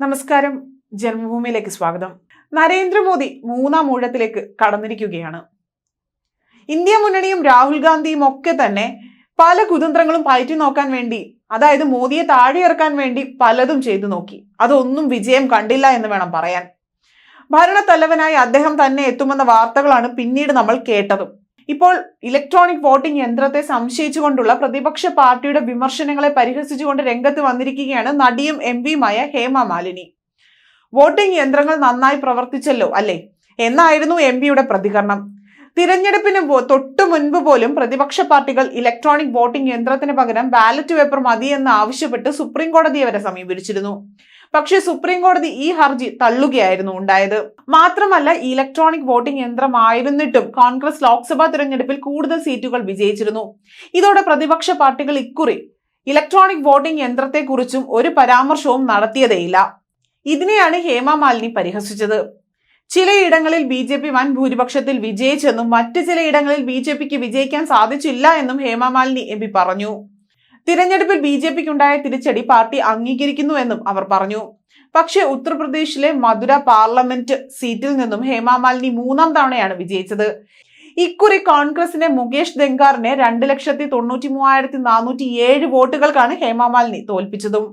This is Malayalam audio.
നമസ്കാരം. ജന്മഭൂമിയിലേക്ക് സ്വാഗതം. നരേന്ദ്രമോദി മൂന്നാം ഊഴത്തിലേക്ക് കടന്നിരിക്കുകയാണ്. ഇന്ത്യ മുന്നണിയും രാഹുൽ ഗാന്ധിയും ഒക്കെ തന്നെ പല കുതന്ത്രങ്ങളും പയറ്റി നോക്കാൻ വേണ്ടി അതായത് മോദിയെ താഴെ ഇറക്കാൻ വേണ്ടി പലതും ചെയ്തു നോക്കി. അതൊന്നും വിജയം കണ്ടില്ല എന്ന് വേണം പറയാൻ. ഭരണത്തലവനായി അദ്ദേഹം തന്നെ എത്തുമെന്ന വാർത്തകളാണ് പിന്നീട് നമ്മൾ കേട്ടതും. ഇപ്പോൾ ഇലക്ട്രോണിക് വോട്ടിംഗ് യന്ത്രത്തെ സംശയിച്ചുകൊണ്ടുള്ള പ്രതിപക്ഷ പാർട്ടിയുടെ വിമർശനങ്ങളെ പരിഹസിച്ചുകൊണ്ട് രംഗത്ത് വന്നിരിക്കുകയാണ് നടിയും എം പിയുമായ ഹേമ മാലിനി. വോട്ടിംഗ് യന്ത്രങ്ങൾ നന്നായി പ്രവർത്തിച്ചല്ലോ അല്ലേ? എന്നായിരുന്നു എം പിയുടെ പ്രതികരണം. തിരഞ്ഞെടുപ്പിന് തൊട്ടു മുൻപ് പോലും പ്രതിപക്ഷ പാർട്ടികൾ ഇലക്ട്രോണിക് വോട്ടിംഗ് യന്ത്രത്തിന് പകരം ബാലറ്റ് പേപ്പർ മതിയെന്ന് ആവശ്യപ്പെട്ട് സുപ്രീം കോടതിയെ വരെ സമീപിച്ചിരുന്നു. പക്ഷേ സുപ്രീം കോടതി ഈ ഹർജി തള്ളുകയായിരുന്നു ഉണ്ടായത്. മാത്രമല്ല ഇലക്ട്രോണിക് വോട്ടിംഗ് യന്ത്രമായിരുന്നിട്ടും കോൺഗ്രസ് ലോക്സഭാ തിരഞ്ഞെടുപ്പിൽ കൂടുതൽ സീറ്റുകൾ വിജയിച്ചിരുന്നു. ഇതോടെ പ്രതിപക്ഷ പാർട്ടികൾ ഇക്കുറി ഇലക്ട്രോണിക് വോട്ടിംഗ് യന്ത്രത്തെക്കുറിച്ചും ഒരു പരാമർശവും നടത്തിയതേയില്ല. ഇതിനെയാണ് ഹേമ മാലിനി പരിഹസിച്ചത്. ചിലയിടങ്ങളിൽ ബി ജെ പി വൻ ഭൂരിപക്ഷത്തിൽ വിജയിച്ചെന്നും മറ്റ് ചിലയിടങ്ങളിൽ ബി ജെ പിക്ക് വിജയിക്കാൻ സാധിച്ചില്ല എന്നും ഹേമമാലിനി എം പി പറഞ്ഞു. തിരഞ്ഞെടുപ്പിൽ ബി ജെ പിക്കുണ്ടായ തിരിച്ചടി പാർട്ടി അംഗീകരിക്കുന്നുവെന്നും അവർ പറഞ്ഞു. പക്ഷേ ഉത്തർപ്രദേശിലെ മധുര പാർലമെന്റ് സീറ്റിൽ നിന്നും ഹേമമാലിനി മൂന്നാം തവണയാണ് വിജയിച്ചത്. ഇക്കുറി കോൺഗ്രസിന്റെ മുകേഷ് ദെങ്കാറിനെ രണ്ട് ലക്ഷത്തി തൊണ്ണൂറ്റി മൂവായിരത്തി നാനൂറ്റി ഏഴ് വോട്ടുകൾക്കാണ് ഹേമമാലിനി തോൽപ്പിച്ചതും.